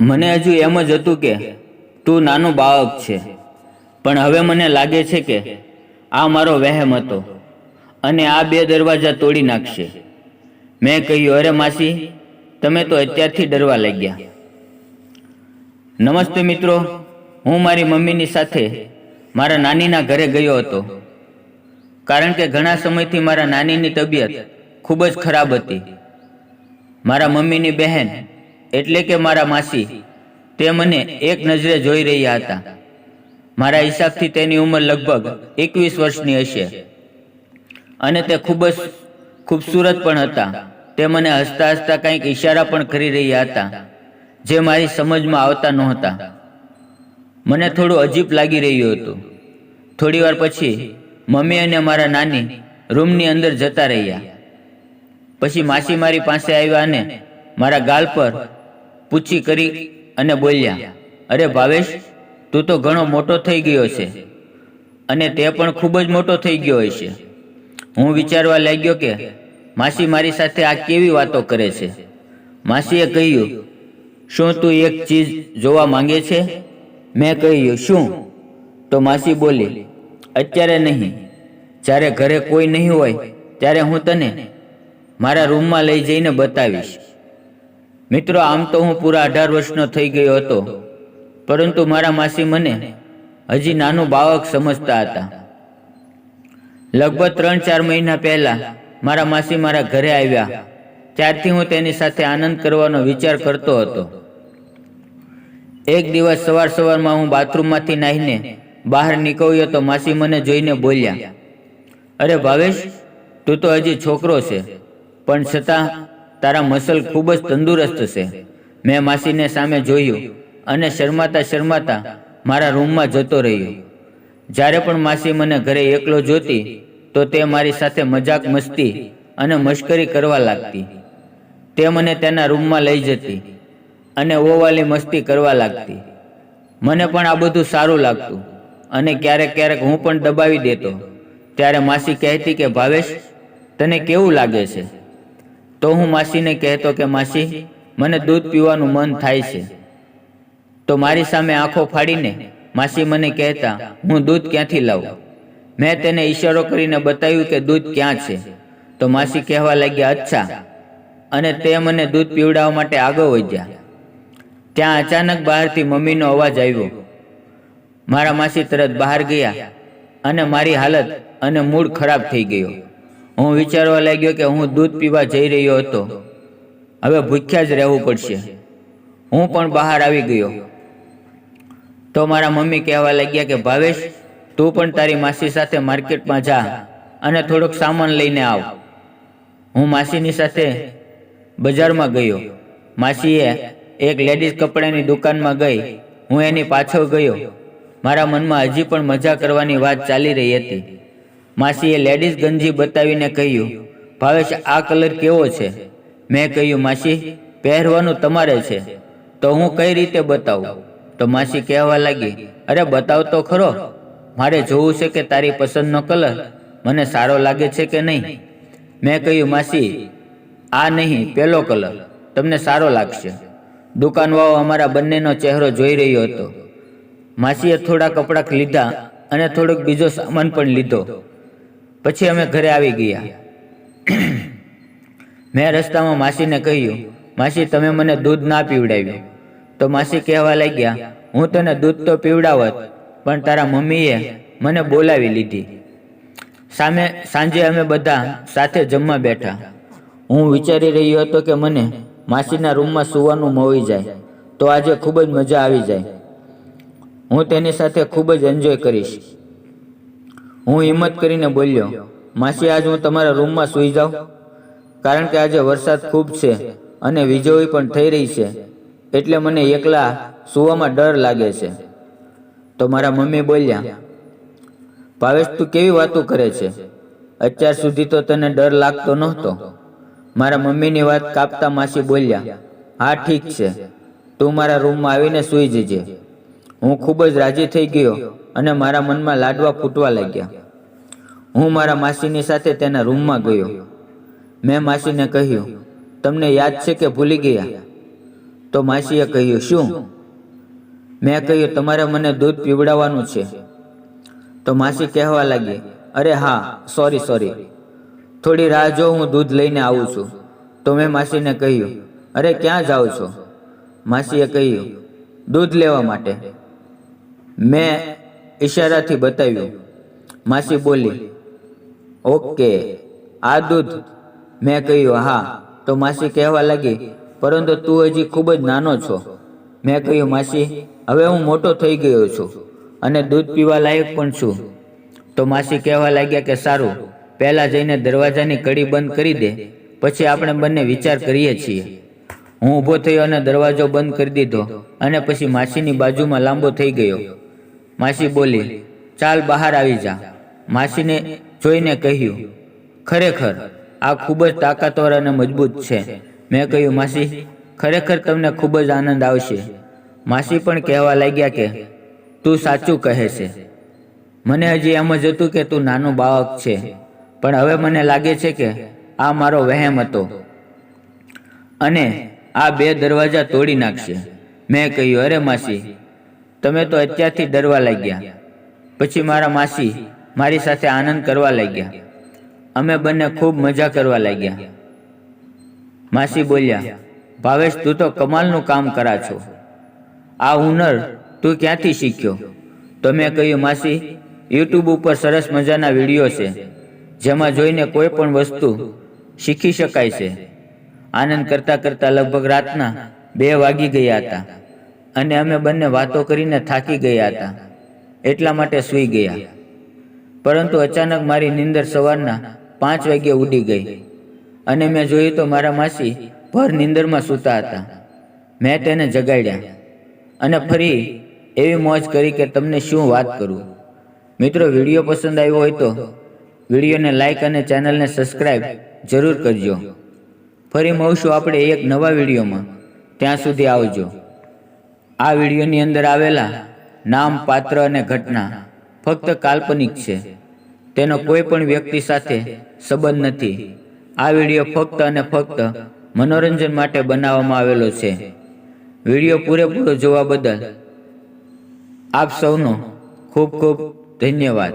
મને હજુ એમ જ હતું કે તું નાનું બાળક છે. પણ હવે મને લાગે છે કે આ મારો વહેમ હતો અને આ બે દરવાજા તોડી નાખશે. મેં કહ્યું, અરે માસી, તમે તો અત્યારથી ડરવા લાગ્યા. નમસ્તે મિત્રો, હું મારી મમ્મીની સાથે મારા નાનીના ઘરે ગયો હતો. કારણ કે ઘણા સમયથી મારા નાનીની તબિયત ખૂબ જ ખરાબ હતી. મારા મમ્મીની બહેન એટલે કે મારા માસી, તે મને એક નજરે જોઈ રહ્યા હતા. મારા હિસાબથી તેની ઉંમર લગભગ એકવીસ વર્ષની હશે. અને તે ખૂબ જ ખૂબસૂરત પણ હતા. તે મને હસતા હસતા કંઈક ઈશારા પણ કરી રહ્યા હતા, જે મારી સમજમાં આવતા નહોતા. મને થોડું અજીબ લાગી રહ્યું હતું. થોડી વાર પછી મમ્મી અને મારા નાની રૂમની અંદર જતા રહ્યા. પછી માસી મારી પાસે આવ્યા અને મારા ગાલ પર પૂછી કરી અને બોલ્યા, અરે ભાવેશ, તું તો ઘણો મોટો થઈ ગયો છે અને તે પણ ખૂબ જ મોટો થઈ ગયો હોય છે. હું વિચારવા લાગ્યો કે માસી મારી સાથે આ કેવી વાતો કરે છે. માસીએ કહ્યું, શું તું એક ચીજ જોવા માંગે છે? મેં કહ્યું, શું? તો માસી બોલી, અત્યારે નહીં. જ્યારે ઘરે કોઈ નહીં હોય, ત્યારે હું તને મારા રૂમમાં લઈ જઈને બતાવીશ. મિત્રો, આમ તો હું પૂરા અઢાર વર્ષનો થઈ ગયો હતો. પરંતુ મારા માસી મને હજી નાનું બાળક સમજતા હતા. લગભગ ત્રણ ચાર મહિના પહેલા મારા માસી મારા ઘરે આવ્યા. ત્યારથી હું તેની સાથે આનંદ કરવાનો વિચાર કરતો હતો. એક દિવસ સવાર સવારમાં હું બાથરૂમમાંથી નાહીને બહાર નીકળ્યો તો માસી મને જોઈને બોલ્યા, અરે ભાવેશ, તું તો હજી છોકરો છે. પણ છતાં તારા મસલ ખૂબ જ તંદુરસ્ત છે. મેં માસીને સામે જોયું અને શરમાતા શરમાતા મારા રૂમમાં જતો રહ્યો. જ્યારે પણ માસી મને ઘરે એકલો જોતી, તો તે મારી સાથે મજાક મસ્તી અને મશ્કરી કરવા લાગતી. તે મને તેના રૂમમાં લઈ જતી અને ઓવાલી મસ્તી કરવા લાગતી. મને પણ આ બધું સારું લાગતું અને ક્યારેક ક્યારેક હું પણ દબાવી દેતો. ત્યારે માસી કહેતી કે, ભાવેશ, તને કેવું લાગે છે? તો હું માસીને કહેતો કે, માસી, મને દૂધ પીવાનું મન થાય છે. તો મારી સામે આંખો ફાડીને માસી મને કહેતા, હું દૂધ ક્યાંથી લાવું? મેં તેને ઈશારો કરીને બતાવ્યું કે, દૂધ ક્યાં છે? તો માસી કહેવા લાગ્યા, અચ્છા. અને તે મને દૂધ પીવડાવવા માટે આગળ વધ્યા. ત્યાં અચાનક બહારથી મમ્મીનો અવાજ આવ્યો. મારા માસી તરત બહાર ગયા અને મારી હાલત અને મૂડ ખરાબ થઈ ગયો. હું વિચારવા લાગ્યો કે હું દૂધ પીવા જઈ રહ્યો હતો. હવે ભૂખ્યા જ રહેવું પડશે. હું પણ બહાર આવી ગયો. તો મારા મમ્મી કહેવા લાગ્યા કે, ભાવેશ, તું પણ તારી માસી સાથે માર્કેટમાં જા અને થોડોક સામાન લઈને આવ. હું માસીની સાથે બજારમાં ગયો. માસીએ એક લેડીઝ કપડાની દુકાનમાં ગઈ. હું એની પાછળ ગયો. મારા મનમાં હજી પણ મજા કરવાની વાત ચાલી રહી હતી. માસીએ લેડીઝ ગંજી બતાવીને કહ્યું, ભાવેશ, આ કલર કેવો છે? મેં કહ્યું, માસી, પહેરવાનું તમારે છે. તો હું કઈ રીતે બતાવું? તો માસી કહેવા લાગી, અરે, બતાવ તો ખરો. મારે જોવું છે કે તારી પસંદનો કલર? મને સારો લાગે છે કે નહીં? મેં કહ્યું, માસી, આ નહીં, પેલો કલર. તમને સારો લાગશે. દુકાનવાળો અમારા બંનેનો ચહેરો જોઈ રહ્યો હતો. માસીએ થોડા કપડાં લીધા અને થોડોક બીજો સામાન પણ લીધો. પછી અમે ઘરે આવી ગયા. મેં રસ્તામાં માસીને કહ્યું, માસી, તમે મને દૂધ ના પીવડાવ્યું. તો માસી કહેવા લાગ્યા, હું તને દૂધ તો પીવડાવત, પણ તારા મમ્મીએ મને બોલાવી લીધી. સામે, સાંજે અમે બધા સાથે જમવા બેઠા. હું વિચારી રહ્યો હતો કે મને માસીના રૂમમાં સુવાનું મળી જાય, તો આજે ખૂબ જ મજા આવી જાય. હું તેની સાથે ખૂબ જ એન્જોય કરીશ. હું હિંમત કરીને બોલ્યો, માસી, આજ હું તમારા રૂમમાં સૂઈ જાઉં, કારણ કે આજે વરસાદ ખૂબ છે અને વીજળી પણ થઈ રહી છે, એટલે મને એકલા સૂવામાં ડર લાગે છે. તો મારા મમ્મી બોલ્યા, ભાવેશ, તું કેવી વાતો કરે છે? અત્યાર સુધી તો તને ડર લાગતો નહોતો. મારા મમ્મીની વાત કાપતા માસી બોલ્યા, હા, ઠીક છે. તું મારા રૂમમાં આવીને સૂઈ જજે. હું ખૂબ જ રાજી થઈ ગયો અને મારા મનમાં લાડવા ફૂટવા લાગ્યા. હું મારા માસીની સાથે તેના રૂમમાં ગયો. મેં માસીને કહ્યું, તમને યાદ છે કે ભૂલી ગયા? તો માસીએ કહ્યું, શું? મેં કહ્યું, તમારે મને દૂધ પીવડાવવાનું છે. તો માસી કહેવા લાગી, અરે હા સોરી સોરી થોડી રાહ જો હું દૂધ લઈને આવું છું. તો મેં માસીને કહ્યું, અરે, ક્યાં જાઓ છો? માસીએ કહ્યું, દૂધ લેવા માટે. મેં ઈશારાથી બતાવ્યું. માસી બોલી, ઓકે, આ દૂધ. મેં કહ્યું, હા. તો માસી કહેવા લાગી, પરંતુ તું હજી ખૂબ જ નાનો છો. મેં કહ્યું, માસી, હવે હું મોટો થઈ ગયો છું અને દૂધ પીવા લાયક પણ છું. તો માસી કહેવા લાગ્યા કે, સારું, પહેલાં જઈને દરવાજાની કડી બંધ કરી દે, પછી આપણે બંને વિચાર કરીએ છીએ. હું ઊભો થયો અને દરવાજો બંધ કરી દીધો અને પછી માસીની બાજુમાં લાંબો થઈ ગયો. માસી બોલી, ચાલ બહાર આવી જા. માસીને જોઈને કહ્યું, ખરેખર, આ ખૂબ જ તાકાતવર અને મજબૂત છે. મેં કહ્યું, માસી, ખરેખર તમને ખૂબ જ આનંદ આવશે. માસી પણ કહેવા લાગ્યા કે, તું સાચું કહે છે મને હજી એમ જ હતું કે તું નાનું બાળક છે, પણ હવે મને લાગે છે કે આ મારો વહેમ હતો. અને આ બે દરવાજા તોડી નાખશે. મેં કહ્યું, અરે માસી તમે તો અત્યારથી ડરવા લાગ્યા. પછી મારા માસી મારી સાથે આનંદ કરવા લાગ્યા. અમે બંને ખૂબ મજા કરવા લાગ્યા. માસી બોલ્યા, ભાવેશ, તું તો કમાલનું કામ કરા છો. આ હુનર તું ક્યાંથી શીખ્યો? તો મેં કહ્યું, માસી, યુટ્યુબ ઉપર સરસ મજાના વીડિયો છે, જેમાં જોઈને કોઈ પણ વસ્તુ શીખી શકાય છે. આનંદ કરતાં કરતાં લગભગ રાતના બે વાગી ગયા હતા. અને અમે બંને વાતો કરીને થાકી ગયા હતા. એટલા માટે સૂઈ ગયા. પરંતુ અચાનક મારી નીંદર સવારના પાંચ વાગ્યે ઉડી ગઈ અને મેં જોયું તો મારા માસી ભર નીંદરમાં સૂતા હતા. મેં તેને જગાડ્યા અને ફરી એવી મોજ કરી કે તમને શું વાત કરું. મિત્રો, વીડિયો પસંદ આવ્યો હોય તો વિડીયોને લાઇક અને ચેનલને સબસ્ક્રાઈબ જરૂર કરજો. ફરી મળશું આપણે એક નવા વિડીયોમાં. ત્યાં સુધી આવજો. આ વિડીયોની અંદર આવેલા નામ, પાત્ર અને ઘટના ફક્ત કાલ્પનિક છે. તેનો કોઈ પણ વ્યક્તિ સાથે સંબંધ નથી. આ વીડિયો ફક્ત અને ફક્ત મનોરંજન માટે બનાવવામાં આવેલો છે. વીડિયો પૂરેપૂરો જોવા બદલ આપ સૌનો ખૂબ ખૂબ ધન્યવાદ.